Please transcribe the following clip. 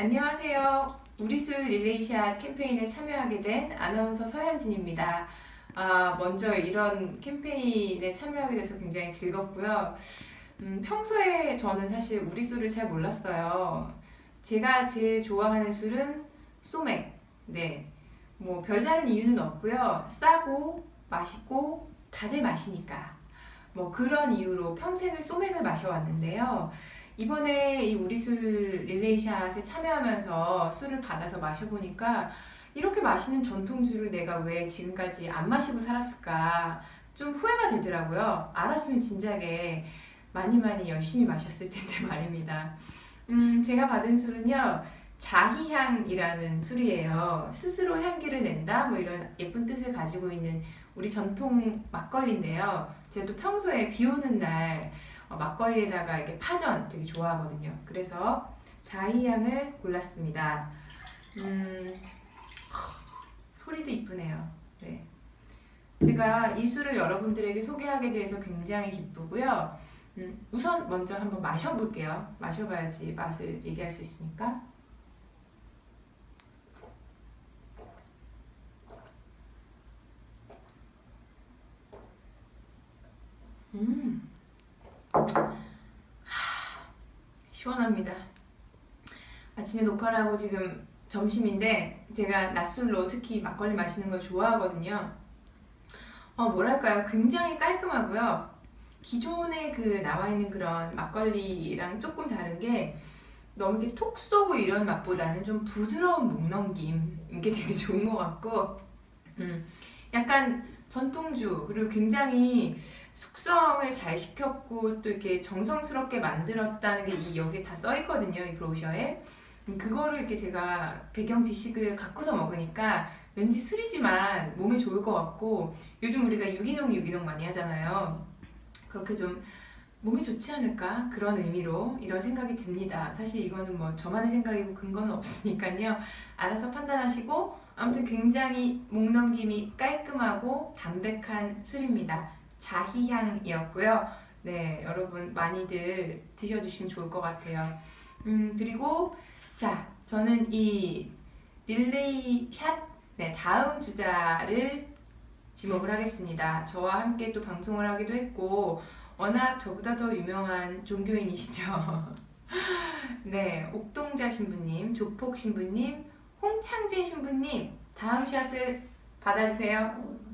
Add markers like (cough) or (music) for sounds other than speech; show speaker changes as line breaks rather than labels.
안녕하세요. 우리술 릴레이샷 캠페인에 참여하게 된 아나운서 서현진입니다. 아, 먼저 이런 캠페인에 참여하게 돼서 굉장히 즐겁고요. 음, 평소에 저는 사실 우리술을 잘 몰랐어요. 제가 제일 좋아하는 술은 소맥. 네. 뭐 별다른 이유는 없고요. 싸고 맛있고 다들 마시니까. 뭐 그런 이유로 평생을 소맥을 마셔왔는데요. 이번에 이 우리술 릴레이샷에 참여하면서 술을 받아서 마셔보니까 이렇게 맛있는 전통주를 내가 왜 지금까지 안 마시고 살았을까 좀 후회가 되더라고요. 알았으면 진작에 많이 많이 열심히 마셨을 텐데 (laughs) 말입니다. 음, 제가 받은 술은요. 자희향이라는 술이에요. 스스로 향기를 낸다 뭐 이런 예쁜 뜻을 가지고 있는 우리 전통 막걸리인데요. 제가 또 평소에 비 오는 날 어, 막걸리에다가 이렇게 파전 되게 좋아하거든요. 그래서 자희향을 골랐습니다. 음, 소리도 이쁘네요. 네. 제가 이 술을 여러분들에게 소개하게 돼서 굉장히 기쁘고요. 음, 우선 먼저 한번 마셔볼게요. 마셔봐야지 맛을 얘기할 수 있으니까. 음. 하, 시원합니다. 아침에 녹화를 하고 지금 점심인데 제가 낮술로 특히 막걸리 마시는 걸 좋아하거든요. 어, 뭐랄까요. 굉장히 깔끔하고요. 기존에 그 나와 있는 그런 막걸리랑 조금 다른 게 너무 이렇게 톡 쏘고 이런 맛보다는 좀 부드러운 목 넘김 이게 되게 좋은 것 같고 음, 약간 전통주 그리고 굉장히 숙성을 잘 시켰고 또 이렇게 정성스럽게 만들었다는 게 이 여기에 다 써 있거든요 이 브로셔에. 음, 그거를 이렇게 제가 배경 지식을 갖고서 먹으니까 왠지 술이지만 몸에 좋을 것 같고 요즘 우리가 유기농 유기농 많이 하잖아요. 그렇게 좀 몸에 좋지 않을까? 그런 의미로 이런 생각이 듭니다. 사실 이거는 뭐 저만의 생각이고 근거는 없으니까요. 알아서 판단하시고 아무튼 굉장히 목 넘김이 깔끔하고 담백한 술입니다. 자희향이었고요. 네, 여러분 많이들 드셔주시면 좋을 것 같아요. 음, 그리고 자, 저는 이 릴레이 샷 네, 다음 주자를 지목을 하겠습니다. 저와 함께 또 방송을 하기도 했고 워낙 저보다 더 유명한 종교인이시죠. (laughs) 네, 옥동자 신부님, 조폭 신부님, 홍창진 신부님 다음 샷을 받아주세요.